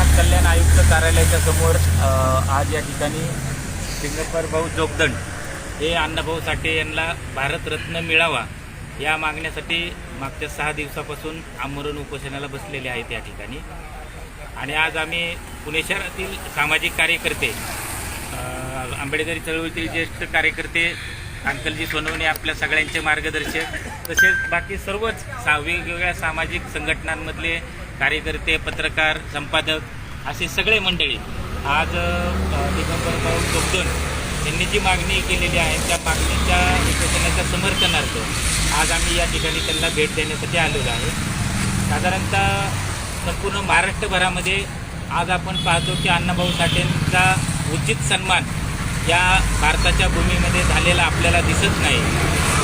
समाज कल्याण आयुक्त कार्यालयाच्या समोर आज या ठिकाणी सिंगप्पर भाऊ जोगदंड हे अण्णाभाऊ साठे यांना भारतरत्न मिळावा या मागण्यासाठी मागच्या सहा दिवसापासून आमरण उपोषणाला बसलेले आहेत या ठिकाणी. आणि आज आम्ही पुणे शहरातील सामाजिक कार्यकर्ते आंबेडकरी चळवळीतील ज्येष्ठ कार्यकर्ते अंकलजी सोनवणे आपल्या सगळ्यांचे मार्गदर्शक तसेच बाकी सर्वच सा वेगवेगळ्या सामाजिक संघटनांमधले कार्यकर्ते पत्रकार संपादक असे सगळे मंडळी आज अ, दिगंबर भाऊ जोगदन यांनी जी मागणी केलेली आहे त्या मागणीच्या उपोषणाच्या समर्थनार्थ आज आम्ही या ठिकाणी त्यांना भेट देण्यासाठी आलेलो आहे. साधारणतः संपूर्ण महाराष्ट्रभरामध्ये आज आपण पाहतो की अण्णाभाऊ साठेंचा उचित सन्मान या भारताच्या भूमीमध्ये झालेला आपल्याला दिसत नाही.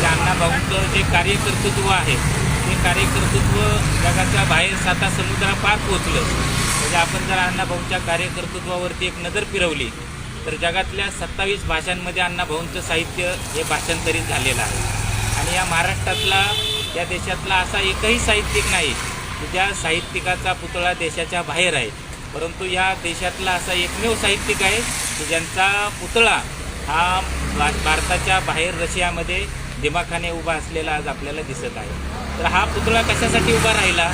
त्या अण्णाभाऊंचं जे कार्यकर्तृत्व आहे ते कार्यकर्तृत्व जगाच्या बाहेर साता समुद्रापार पोचलं म्हणजे आपण जर अण्णाभाऊंच्या कार्यकर्तृत्वावरती एक नजर फिरवली तर जगातल्या सत्तावीस भाषांमध्ये अण्णाभाऊंचं साहित्य हे भाषांतरित झालेलं आहे. आणि या महाराष्ट्रातला या देशातला असा एकही साहित्यिक नाही की ज्या साहित्यिकाचा पुतळा देशाच्या बाहेर आहे. परंतु या देशातला असा एकमेव साहित्यिक आहे की ज्यांचा पुतळा हा भारताच्या बाहेर रशियामध्ये दिमाखाने उभा असलेला आज आपल्याला दिसत आहे. तर हा पुतळा कशासाठी उभा राहिला?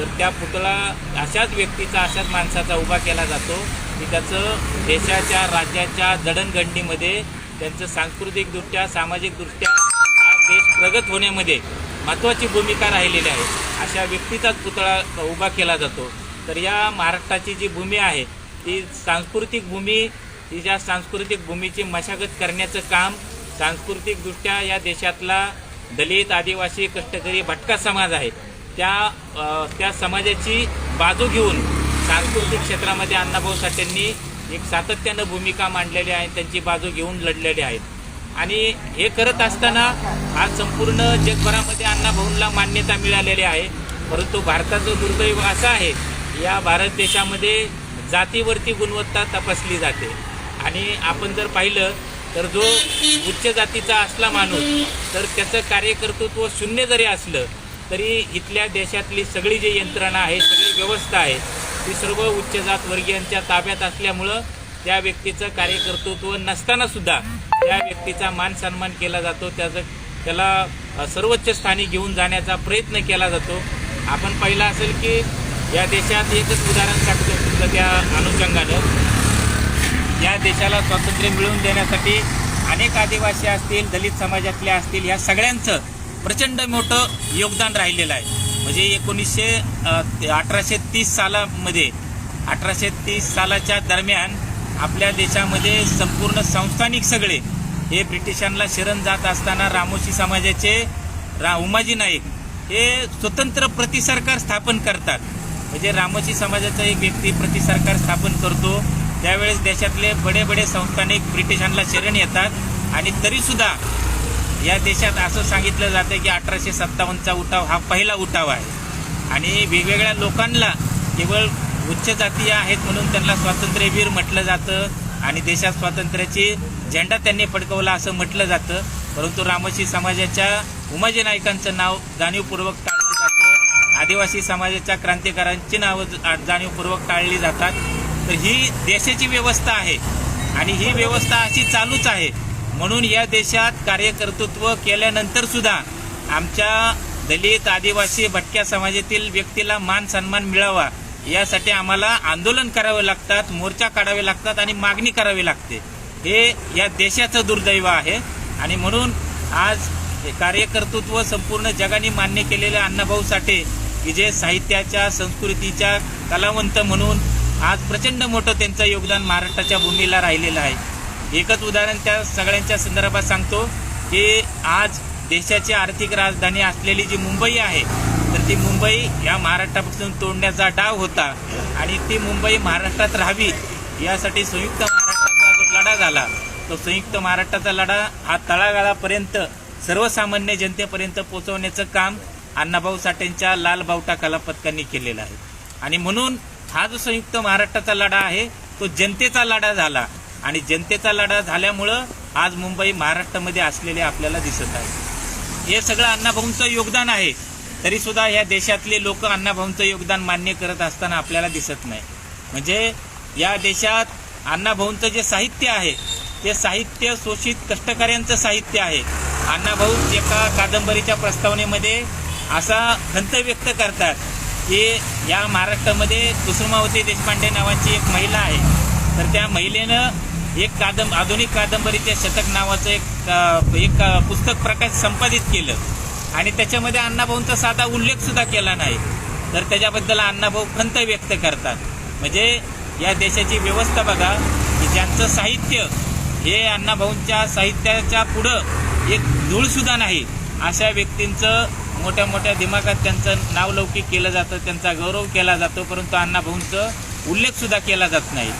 तर त्या पुतळा अशाच व्यक्तीचा अशाच माणसाचा उभा केला जातो की त्याचं देशाच्या राज्याच्या जडणघडणीमध्ये त्यांचं सांस्कृतिकदृष्ट्या सामाजिकदृष्ट्या हा देश प्रगत होण्यामध्ये महत्त्वाची भूमिका राहिलेली आहे. अशा व्यक्तीचाच पुतळा उभा केला जातो. तर या महाराष्ट्राची जी भूमी आहे ती सांस्कृतिक भूमी तिच्या ज्या सांस्कृतिक भूमीची मशागत करण्याचं काम सांस्कृतिकदृष्ट्या या देशातला दलित आदिवासी कष्टकरी भटका समाज आहे त्या त्या समाजाची बाजू घेऊन सांस्कृतिक क्षेत्रामध्ये अण्णाभाऊ साठेंनी एक सातत्यानं भूमिका मांडलेली आहे त्यांची बाजू घेऊन लढलेली आहेत आणि हे करत असताना आज संपूर्ण जगभरामध्ये अण्णाभाऊंना मान्यता मिळालेली आहे. परंतु भारताचं दुर्दैव असं आहे या भारत देशामध्ये जातीवरती गुणवत्ता तपासली जाते. आणि आपण जर पाहिलं तर जो उच्च जातीचा असला माणूस तर त्याचं कार्यकर्तृत्व शून्य जरी असलं तरी इथल्या देशातली सगळी जी यंत्रणा आहे सगळी व्यवस्था आहे ती सर्व उच्च जात वर्गीयांच्या ताब्यात असल्यामुळं त्या व्यक्तीचं कार्यकर्तृत्व नसताना सुद्धा त्या व्यक्तीचा मान सन्मान केला जातो. त्याचं त्याला सर्वोच्च स्थानी घेऊन जाण्याचा प्रयत्न केला जातो. आपण पाहिलं असेल की या देशात एकच उदाहरण सांगतो त्या अनुषंगानं. या देशाला स्वातंत्र्य मिळवून देण्यासाठी अनेक आदिवासी असतील दलित समाजातल्या असतील या सगळ्यांचं प्रचंड मोठं योगदान राहिलेलं आहे. म्हणजे एकोणीसशे अठराशे तीस सालामध्ये अठराशे तीस सालाच्या दरम्यान आपल्या देशामध्ये संपूर्ण संस्थानिक सगळे हे ब्रिटिशांना शरण जात असताना रामोशी समाजाचे रा उमाजी नाईक हे स्वतंत्र प्रतिसरकार स्थापन करतात. म्हणजे रामोशी समाजाचा एक व्यक्ती प्रतिसरकार स्थापन करतो. त्यावेळेस देशातले बडे बडे संस्थानिक ब्रिटिशांना शरण येतात. आणि तरीसुद्धा या देशात असं सांगितलं जातं की अठराशे सत्तावन्नचा उठाव हा पहिला उठाव आहे. आणि वेगवेगळ्या लोकांना केवळ उच्च जातीय आहेत म्हणून त्यांना स्वातंत्र्यवीर म्हटलं जातं आणि देशात स्वातंत्र्याची झेंडा त्यांनी फडकवला असं म्हटलं जातं. परंतु रामोशी समाजाच्या उमाजी नायकांचं नाव जाणीवपूर्वक टाळलं जातं. आदिवासी समाजाच्या क्रांतिकारांची नावं जाणीवपूर्वक टाळली जातात. तर ही देशाची व्यवस्था आहे आणि ही व्यवस्था अशी चालूच आहे. म्हणून या देशात कार्यकर्तृत्व केल्यानंतर सुद्धा आमच्या दलित आदिवासी भटक्या समाजातील व्यक्तीला मान सन्मान मिळावा यासाठी आम्हाला आंदोलन करावे लागतात मोर्चा काढावे लागतात आणि मागणी करावी लागते. हे या देशाचं दुर्दैव आहे आणि म्हणून आज कार्यकर्तृत्व संपूर्ण जगाने मान्य केलेले अण्णाभाऊ साठे की जे साहित्याच्या संस्कृतीच्या कलावंत म्हणून आज प्रचंड मोठं त्यांचं योगदान महाराष्ट्राच्या भूमीला राहिलेलं आहे. एकच उदाहरण त्या सगळ्यांच्या संदर्भात सांगतो की आज देशाची आर्थिक राजधानी असलेली जी मुंबई आहे तर ती मुंबई या महाराष्ट्रापासून तोडण्याचा डाव होता आणि ती मुंबई महाराष्ट्रात राहावी यासाठी संयुक्त महाराष्ट्राचा जो लढा झाला तो संयुक्त महाराष्ट्राचा लढा हा तळागाळापर्यंत सर्वसामान्य जनतेपर्यंत पोहोचवण्याचं काम अण्णाभाऊ साठेंच्या लाल बावटा कला केलेलं आहे. आणि म्हणून हा जो संयुक्त महाराष्ट्राचा लढा आहे तो जनतेचा लढा झाला. आणि जनतेचा लढा झाल्यामुळं आज मुंबई महाराष्ट्रामध्ये असलेले आपल्याला दिसत आहे. हे सगळं अण्णाभाऊंचं योगदान आहे. तरीसुद्धा ह्या देशातले लोक अण्णाभाऊंचं योगदान मान्य करत असताना आपल्याला दिसत नाही. म्हणजे या देशात अण्णाभाऊंचं जे साहित्य आहे ते साहित्य शोषित कष्टकऱ्यांचं साहित्य आहे. अण्णाभाऊ एका कादंबरीच्या प्रस्तावनेमध्ये असा खंत व्यक्त करतात की या महाराष्ट्रामध्ये कुसुमावती देशपांडे नावाची एक महिला आहे. तर त्या महिलेनं एक कादंब आधुनिक कादंबरीचे शतक नावाचं एक एक पुस्तक प्रकाश संपादित केलं. आणि त्याच्यामध्ये अण्णाभाऊंचा साधा उल्लेख सुद्धा केला नाही. तर त्याच्याबद्दल अण्णाभाऊ खंत व्यक्त करतात. म्हणजे या देशाची व्यवस्था बघा की ज्यांचं साहित्य हे अण्णाभाऊंच्या साहित्याच्या पुढं एक धूळसुद्धा नाही. अशा व्यक्तींचं मोठ्या मोठ्या दिमागात त्यांचं नावलौकिक केलं जातं त्यांचा गौरव केला जातो परंतु अण्णाभाऊंचं उल्लेखसुद्धा केला जात नाही.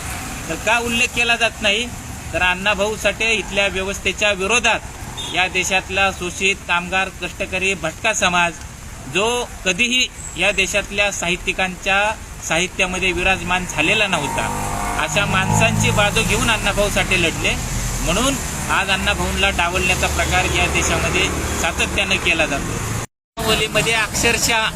तर का उल्लेख केला जात नाही? तर अण्णाभाऊ साठे इथल्या व्यवस्थेच्या विरोधात या देशातला शोषित कामगार कष्टकरी भटका समाज जो कधीही या देशातल्या साहित्यिकांच्या साहित्यामध्ये विराजमान झालेला नव्हता अशा माणसांची बाजू घेऊन अण्णाभाऊ साठे लढले. म्हणून आज अण्णाभाऊंला डावलण्याचा प्रकार या देशामध्ये सातत्यानं केला जातो. वलीमध्ये अक्षरशः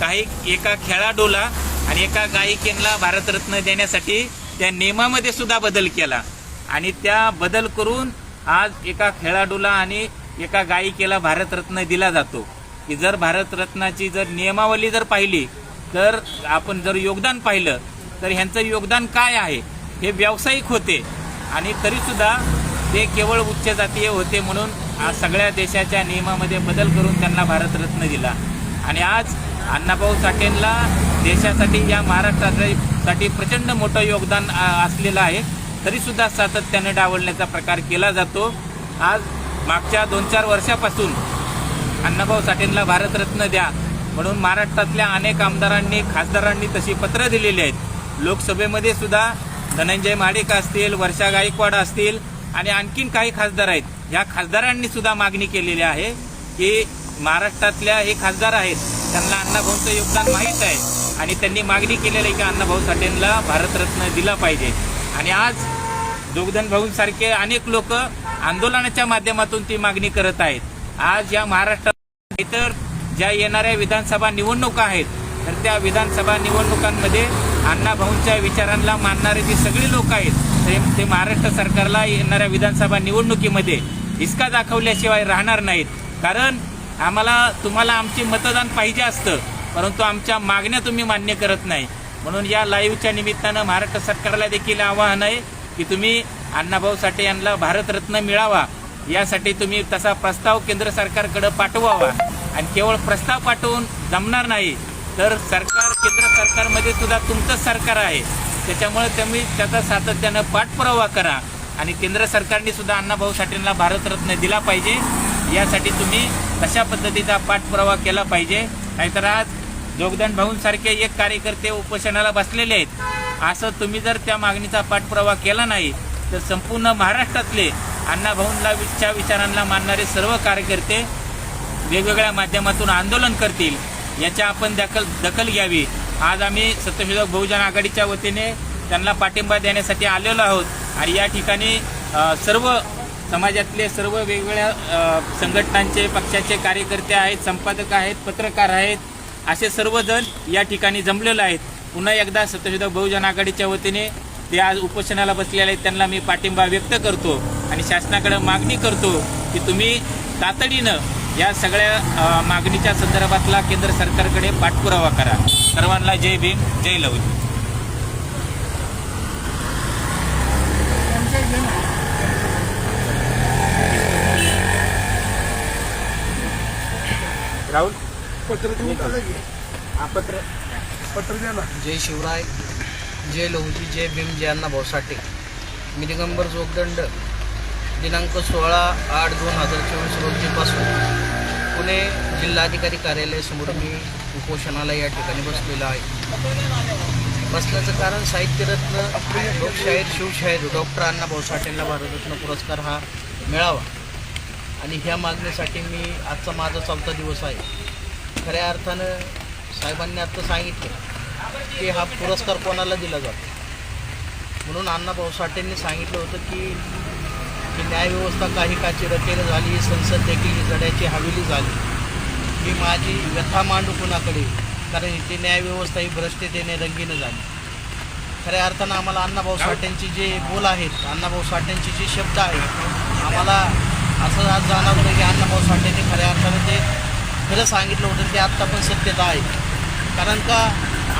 काही एका खेळाडूला आणि एका गायिकेला भारतरत्न देण्यासाठी त्या नियमामध्ये सुद्धा बदल केला. आणि त्या बदल करून आज एका खेळाडूला आणि एका गायिकेला भारतरत्न दिला जातो. की जर भारतरत्नाची जर नियमावली जर पाहिली तर आपण जर योगदान पाहिलं तर ह्यांचं योगदान काय आहे? हे व्यावसायिक होते. आणि तरीसुद्धा ते केवळ उच्च जातीय होते म्हणून आज सगळ्या देशाच्या नियमामध्ये बदल करून त्यांना भारतरत्न दिला. आणि आज अण्णाभाऊ साठेंना देशासाठी या साठी प्रचंड मोठं योगदान असलेलं आहे. तरीसुद्धा सातत्याने डावलण्याचा प्रकार केला जातो. आज मागच्या दोन चार वर्षापासून अण्णाभाऊ साठेंना भारतरत्न द्या म्हणून महाराष्ट्रातल्या अनेक आमदारांनी खासदारांनी तशी पत्रं दिलेली आहेत. लोकसभेमध्ये सुद्धा धनंजय महाडिक असतील वर्षा गायकवाड असतील आणि आणखीन काही खासदार आहेत. या खासदारांनी सुद्धा मागणी केलेली आहे की महाराष्ट्रातल्या हे खासदार आहेत त्यांना अण्णाभाऊंचं योगदान माहीत आहे. आणि त्यांनी मागणी केलेली आहे की अण्णाभाऊ साठेंना भारतरत्न दिला पाहिजे. आणि आज जोगदन भाऊंसारखे अनेक लोक आंदोलनाच्या माध्यमातून ती मागणी करत आहेत. आज या महाराष्ट्रात इतर ज्या येणाऱ्या विधानसभा निवडणुका आहेत तर त्या विधानसभा निवडणुकांमध्ये अण्णाभाऊंच्या विचारांना मानणारे जी सगळी लोक आहेत ते ते महाराष्ट्र सरकारला येणाऱ्या विधानसभा निवडणुकीमध्ये हिसका दाखवल्याशिवाय राहणार नाहीत. कारण आम्हाला तुम्हाला आमची मतदान पाहिजे असतं. परंतु आमच्या मागण्या तुम्ही मान्य करत नाही. म्हणून या लाईव्हच्या निमित्तानं महाराष्ट्र सरकारला देखील आवाहन आहे की तुम्ही अण्णाभाऊ साठे यांना भारतरत्न मिळावा. यासाठी तुम्ही तसा प्रस्ताव केंद्र सरकारकडे पाठवावा. आणि केवळ प्रस्ताव पाठवून जमणार नाही तर सरकार केंद्र सरकारमध्ये सुद्धा तुमचंच सरकार आहे. त्याच्यामुळे तुम्ही त्याचा सातत्यानं पाठपुरावा करा. आणि केंद्र सरकारने सुद्धा अण्णाभाऊ साठेंना भारतरत्न दिला पाहिजे. यासाठी तुम्ही तशा पद्धतीचा पाठपुरावा केला पाहिजे. नाहीतर आज जोगदान भाऊंसारखे एक कार्यकर्ते उपोषणाला बसलेले आहेत. असं तुम्ही जर त्या मागणीचा पाठपुरावा केला नाही तर संपूर्ण महाराष्ट्रातले अण्णाभाऊंला विच्छा विचारांना मानणारे सर्व कार्यकर्ते वेगवेगळ्या माध्यमातून आंदोलन करतील. याच्या आपण दखल दखल घ्यावी. आज आम्ही सत्यशोधक बहुजन आघाडीच्या वतीने त्यांना पाठिंबा देण्यासाठी आलेलो आहोत आणि या ठिकाणी सर्व समाजातले सर्व वेगवेगळ्या संघटनांचे पक्षाचे कार्यकर्ते आहेत संपादक आहेत पत्रकार आहेत असे सर्वजण या ठिकाणी जमलेले आहेत. पुन्हा एकदा सत्यशोधक बहुजन आघाडीच्या वतीने ते आज उपोषणाला बसलेले आहेत. त्यांना मी पाठिंबा व्यक्त करतो आणि शासनाकडे मागणी करतो की तुम्ही तातडीनं या सगळ्या मागणीच्या संदर्भातला केंद्र सरकारकडे पाठपुरावा करा. सर्वांना जय भीम जय लवली राहुल? पत्र देऊन पत्र. पत्र द्या ना. जय शिवराय जय लहुजी जय भीम जय अण्णा भाऊ साठे मी दिगंबर जोगदंड दिनांक सोळा आठ दोन हजार चोवीस रोजीपासून पुणे जिल्हाधिकारी कार्यालयासमोर मी उपोषणाला या ठिकाणी बसलेलो आहे. बसण्याचं कारण साहित्यरत्न लोकशाहीर शिवशाहीर डॉक्टर अण्णाभाऊ साठेंना भारतरत्न पुरस्कार हा मिळावा. आणि ह्या मागणीसाठी मी आजचा माझा चौथा दिवस आहे. खऱ्या अर्थानं साहेबांनी आता सांगितलं की हा पुरस्कार कोणाला दिला जातो? म्हणून अण्णाभाऊ साठेंनी सांगितलं होतं की ही न्यायव्यवस्था काही काची रकेल झाली संसद देखील ही जड्याची हवेली झाली. ही माझी व्यथा मांडू कुणाकडे? कारण इथे न्यायव्यवस्था ही भ्रष्टतेने रंगीनं झाली. खऱ्या अर्थानं आम्हाला अण्णाभाऊ साठेंचे जे बोल आहेत अण्णाभाऊ साठेंचे जे शब्द आहेत आम्हाला असं आज जाणवलं की अण्णाभाऊ साठेंनी खऱ्या अर्थानं ते खरं सांगितलं होतं ते आत्ता पण सत्यता आहे. कारण का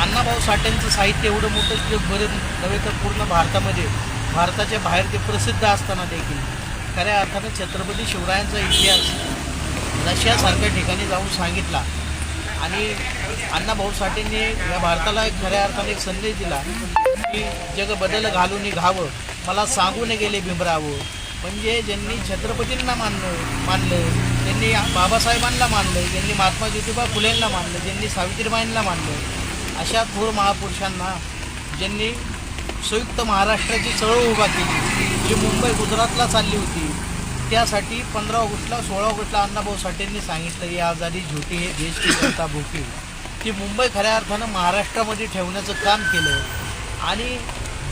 अण्णाभाऊ साठेंचं साहित्य एवढं मोठं की बरं नव्हे तर पूर्ण भारतामध्ये भारताच्या बाहेर ते प्रसिद्ध असताना देखील. खऱ्या अर्थानं छत्रपती शिवरायांचा इतिहास रशियासारख्या ठिकाणी जाऊन सांगितला. आणि अण्णाभाऊ साठेंनी या भारताला एक खऱ्या अर्थाने एक संदेश दिला की जग बदल घालून घावं मला सांगून गेले भीमरावं म्हणजे ज्यांनी छत्रपतींना मानलं मानलं ज्यांनी बाबासाहेबांना मानलं ज्यांनी महात्मा ज्योतिबा फुलेंना मानलं ज्यांनी सावित्रीबाईंना मानलं अशा थोर महापुरुषांना ज्यांनी संयुक्त महाराष्ट्राची चळवळ उभा केली जी मुंबई गुजरातला चालली होती त्यासाठी पंधरा ऑगस्टला सोळा ऑगस्टला अण्णाभाऊ साठेंनी सांगितलं या आजारी झोटी हे देश की जनता भूकी ती मुंबई खऱ्या अर्थानं महाराष्ट्रामध्ये ठेवण्याचं काम केलं. आणि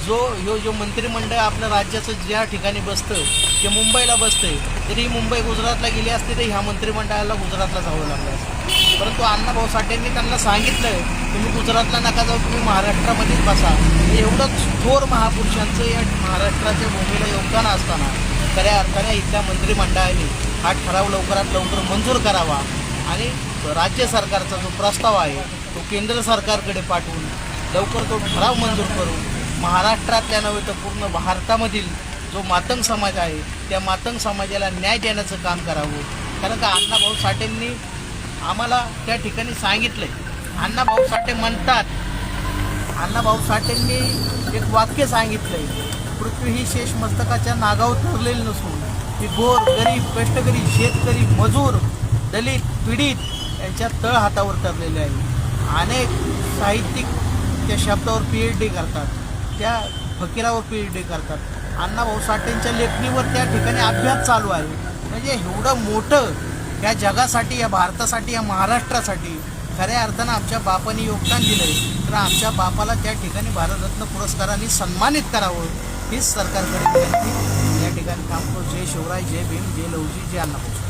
जो ह्यो जो मंत्रिमंडळ आपलं राज्याचं ज्या ठिकाणी बसतं ते मुंबईला बसतं तरी ही मुंबई गुजरातला गेली असते तर ह्या मंत्रिमंडळाला गुजरातला जावं लागलं असतं. परंतु अण्णाभाऊ साठेंनी त्यांना सांगितलं तुम्ही गुजरातला नका जाऊ तुम्ही महाराष्ट्रामध्येच बसा. हे एवढं थोर महापुरुषांचं या महाराष्ट्राच्या भूमीला योगदान असताना खऱ्या अर्थाने इथल्या मंत्रिमंडळाने हा ठराव लवकरात लवकर मंजूर करावा आणि राज्य सरकारचा जो प्रस्ताव आहे तो केंद्र सरकारकडे पाठवून लवकर तो ठराव मंजूर करून महाराष्ट्रातल्या नव्हे तर पूर्ण भारतामधील जो मातंग समाज आहे त्या मातंग समाजाला न्याय देण्याचं काम करावं. कारण का अण्णाभाऊ साठेंनी आम्हाला त्या ठिकाणी सांगितलंय. अण्णाभाऊ साठे म्हणतात अण्णाभाऊ साठेंनी एक वाक्य सांगितलंय पृथ्वी ही शेष मस्तकाच्या नागावर ठरलेली नसून ही गोर गरीब कष्टकरी शेतकरी मजूर दलित पीडित यांच्या तळ हातावर ठरलेले आहे. अनेक साहित्यिक त्या शब्दावर पी एच डी करतात. त्या फकीरावर पी डी करतात अण्णाभाऊ साठेंच्या लेखणीवर त्या ठिकाणी अभ्यास चालू आहे. म्हणजे एवढं मोठं या जगासाठी या भारतासाठी या महाराष्ट्रासाठी खऱ्या अर्थानं आमच्या बापाने योगदान दिलंय. तर आमच्या बापाला त्या ठिकाणी भारतरत्न पुरस्काराने सन्मानित करावं हीच सरकारकडे विनंती. या ठिकाणी थांबतो जय शिवराय जय भीम जय लवजी जय अण्णाभाऊ